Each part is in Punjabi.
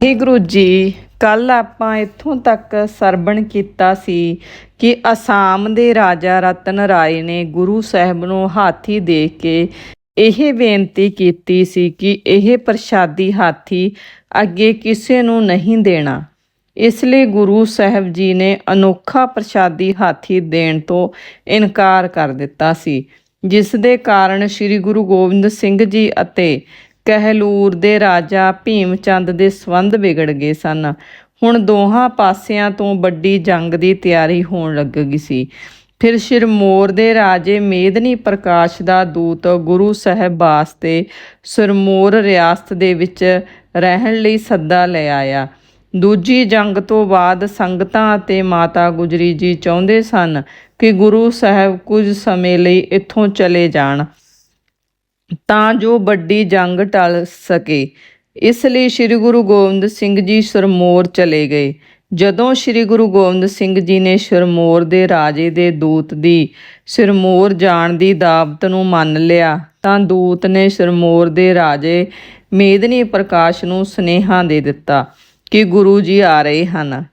ਵਾਹਿਗੁਰੂ ਜੀ ਕੱਲ ਆਪਾਂ ਇੱਥੋਂ ਤੱਕ ਸਰਵਣ ਕੀਤਾ ਸੀ ਕਿ ਅਸਾਮ ਦੇ ਰਾਜਾ ਰਤਨ ਰਾਏ ਨੇ ਗੁਰੂ ਸਾਹਿਬ ਨੂੰ ਹਾਥੀ ਦੇ ਕੇ ਇਹ ਬੇਨਤੀ ਕੀਤੀ ਸੀ ਕਿ ਇਹ ਪ੍ਰਸ਼ਾਦੀ ਹਾਥੀ ਅੱਗੇ ਕਿਸੇ ਨੂੰ ਨਹੀਂ ਦੇਣਾ। ਇਸ ਲਈ ਗੁਰੂ ਸਾਹਿਬ ਜੀ ਨੇ ਅਨੋਖਾ ਪ੍ਰਸ਼ਾਦੀ ਹਾਥੀ ਦੇਣ ਤੋਂ ਇਨਕਾਰ ਕਰ ਦਿੱਤਾ ਸੀ, ਜਿਸ ਦੇ ਕਾਰਨ ਸ੍ਰੀ ਗੁਰੂ ਗੋਬਿੰਦ ਸਿੰਘ ਜੀ ਅਤੇ ਕਹਿਲੂਰ ਦੇ ਰਾਜਾ ਭੀਮ ਚੰਦ ਦੇ ਸੰਬੰਧ ਵਿਗੜ ਗਏ ਸਨ। ਹੁਣ ਦੋਹਾਂ ਪਾਸਿਆਂ ਤੋਂ ਵੱਡੀ ਜੰਗ ਦੀ ਤਿਆਰੀ ਹੋਣ ਲੱਗ ਗਈ ਸੀ। ਫਿਰ ਸਿਰਮੋਰ ਦੇ ਰਾਜੇ ਮੇਦਨੀ ਪ੍ਰਕਾਸ਼ ਦਾ ਦੂਤ ਗੁਰੂ ਸਾਹਿਬ ਵਾਸਤੇ ਸਿਰਮੋਰ ਰਿਆਸਤ ਦੇ ਵਿੱਚ ਰਹਿਣ ਲਈ ਸੱਦਾ ਲੈ ਆਇਆ। ਦੂਜੀ ਜੰਗ ਤੋਂ ਬਾਅਦ ਸੰਗਤਾਂ ਅਤੇ ਮਾਤਾ ਗੁਜਰੀ ਜੀ ਚਾਹੁੰਦੇ ਸਨ ਕਿ ਗੁਰੂ ਸਾਹਿਬ ਕੁਝ ਸਮੇਂ ਲਈ ਇੱਥੋਂ ਚਲੇ ਜਾਣ। ਤਾਂ ਜੋ ਵੱਡੀ ਜੰਗ ਟਲ ਸਕੇ। ਇਸ ਲਈ ਸ੍ਰੀ ਗੁਰੂ ਗੋਬਿੰਦ ਸਿੰਘ ਜੀ ਸਿਰਮੌਰ ਚਲੇ ਗਏ। ਜਦੋਂ ਸ੍ਰੀ ਗੁਰੂ ਗੋਬਿੰਦ ਸਿੰਘ ਜੀ ਨੇ ਸਿਰਮੌਰ ਦੇ ਰਾਜੇ ਦੇ ਦੂਤ ਦੀ ਸਿਰਮੌਰ ਜਾਣ ਦੀ ਦਾਵਤ ਨੂੰ ਮੰਨ ਲਿਆ, ਤਾਂ ਦੂਤ ਨੇ ਸਿਰਮੌਰ ਦੇ ਰਾਜੇ ਮੇਦਨੀ ਪ੍ਰਕਾਸ਼ ਨੂੰ ਸੁਨੇਹਾ ਦੇ ਦਿੱਤਾ ਕਿ ਗੁਰੂ ਜੀ ਆ ਰਹੇ ਹਨ।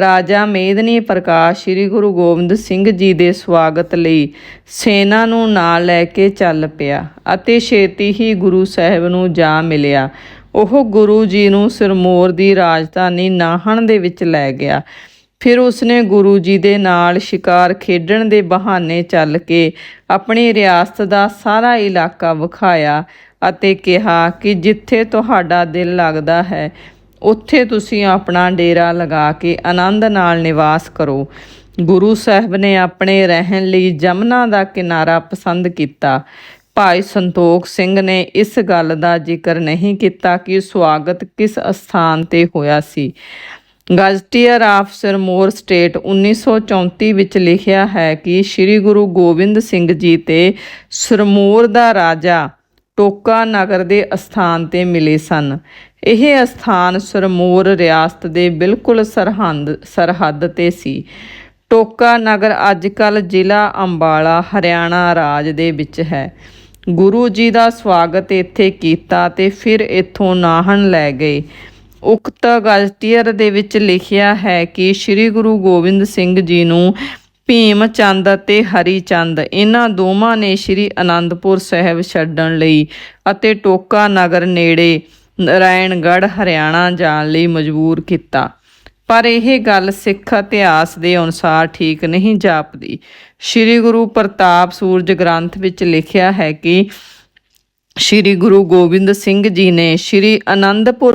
ਰਾਜਾ ਮੇਦਨੀ ਪ੍ਰਕਾਸ਼ ਸ੍ਰੀ ਗੁਰੂ ਗੋਬਿੰਦ ਸਿੰਘ ਜੀ ਦੇ ਸਵਾਗਤ ਲਈ ਸੈਨਾ ਨੂੰ ਨਾਲ ਲੈ ਕੇ ਚੱਲ ਪਿਆ ਅਤੇ ਛੇਤੀ ਹੀ ਗੁਰੂ ਸਾਹਿਬ ਨੂੰ ਜਾ ਮਿਲਿਆ। ਉਹ ਗੁਰੂ ਜੀ ਨੂੰ ਸਿਰਮੌਰ ਦੀ ਰਾਜਧਾਨੀ ਨਾਹਣ ਦੇ ਵਿੱਚ ਲੈ ਗਿਆ। ਫਿਰ ਉਸਨੇ ਗੁਰੂ ਜੀ ਦੇ ਨਾਲ ਸ਼ਿਕਾਰ ਖੇਡਣ ਦੇ ਬਹਾਨੇ ਚੱਲ ਕੇ ਆਪਣੀ ਰਿਆਸਤ ਦਾ ਸਾਰਾ ਇਲਾਕਾ ਵਿਖਾਇਆ ਅਤੇ ਕਿਹਾ ਕਿ ਜਿੱਥੇ ਤੁਹਾਡਾ ਦਿਲ ਲੱਗਦਾ ਹੈ ਉੱਥੇ ਤੁਸੀਂ ਆਪਣਾ ਡੇਰਾ ਲਗਾ ਕੇ ਆਨੰਦ ਨਾਲ ਨਿਵਾਸ ਕਰੋ। ਗੁਰੂ ਸਾਹਿਬ ਨੇ ਆਪਣੇ ਰਹਿਣ ਲਈ ਜਮਨਾ ਦਾ ਕਿਨਾਰਾ ਪਸੰਦ ਕੀਤਾ। ਭਾਈ ਸੰਤੋਖ ਸਿੰਘ ਨੇ ਇਸ ਗੱਲ ਦਾ ਜ਼ਿਕਰ ਨਹੀਂ ਕੀਤਾ ਕਿ ਸਵਾਗਤ ਕਿਸ ਸਥਾਨ ਤੇ ਹੋਇਆ ਸੀ। ਗਜ਼ਟੀਅਰ ਆਫ ਸਿਰਮੌਰ ਸਟੇਟ 1934 ਵਿੱਚ ਲਿਖਿਆ ਹੈ ਕਿ ਸ੍ਰੀ ਗੁਰੂ ਗੋਬਿੰਦ ਸਿੰਘ ਜੀ ਤੇ ਸਿਰਮੌਰ ਦਾ ਰਾਜਾ ਟੋਕਾ ਨਗਰ ਦੇ ਅਸਥਾਨ ਤੇ ਮਿਲੇ ਸਨ। ਇਹ ਅਸਥਾਨ ਸਿਰਮੌਰ ਰਿਆਸਤ ਦੇ ਬਿਲਕੁਲ ਸਰਹੰਦ ਸਰਹੱਦ ਤੇ ਸੀ। ਟੋਕਾ ਨਗਰ ਅੱਜਕੱਲ ਜ਼ਿਲ੍ਹਾ ਅੰਬਾਲਾ, ਹਰਿਆਣਾ ਰਾਜ ਦੇ ਵਿੱਚ ਹੈ। ਗੁਰੂ ਜੀ ਦਾ ਸਵਾਗਤ ਇੱਥੇ ਕੀਤਾ ਤੇ ਫਿਰ ਇੱਥੋਂ ਨਾਹਣ ਲੈ ਗਏ। ਉਕਤ ਗਜ਼ਟੀਅਰ ਦੇ ਵਿੱਚ ਲਿਖਿਆ ਹੈ ਕਿ ਸ੍ਰੀ ਗੁਰੂ ਗੋਬਿੰਦ ਸਿੰਘ ਜੀ ਨੂੰ ਭੀਮ ਚੰਦ ਅਤੇ ਹਰੀ ਚੰਦ, ਇਹਨਾਂ ਦੋਵਾਂ ਨੇ ਸ੍ਰੀ ਅਨੰਦਪੁਰ ਸਾਹਿਬ ਛੱਡਣ ਲਈ ਅਤੇ ਟੋਕਾ ਨਗਰ ਨੇੜੇ ਨਾਰਾਇਣਗੜ੍ਹ, ਹਰਿਆਣਾ ਜਾਣ ਲਈ ਮਜਬੂਰ ਕੀਤਾ। ਪਰ ਇਹ ਗੱਲ ਸਿੱਖ ਇਤਿਹਾਸ ਦੇ ਅਨੁਸਾਰ ਠੀਕ ਨਹੀਂ ਜਾਪਦੀ। ਸ੍ਰੀ ਗੁਰੂ ਪ੍ਰਤਾਪ ਸੂਰਜ ਗ੍ਰੰਥ ਵਿੱਚ ਲਿਖਿਆ ਹੈ ਕਿ ਸ੍ਰੀ ਗੁਰੂ ਗੋਬਿੰਦ ਸਿੰਘ ਜੀ ਨੇ ਸ੍ਰੀ ਅਨੰਦਪੁਰ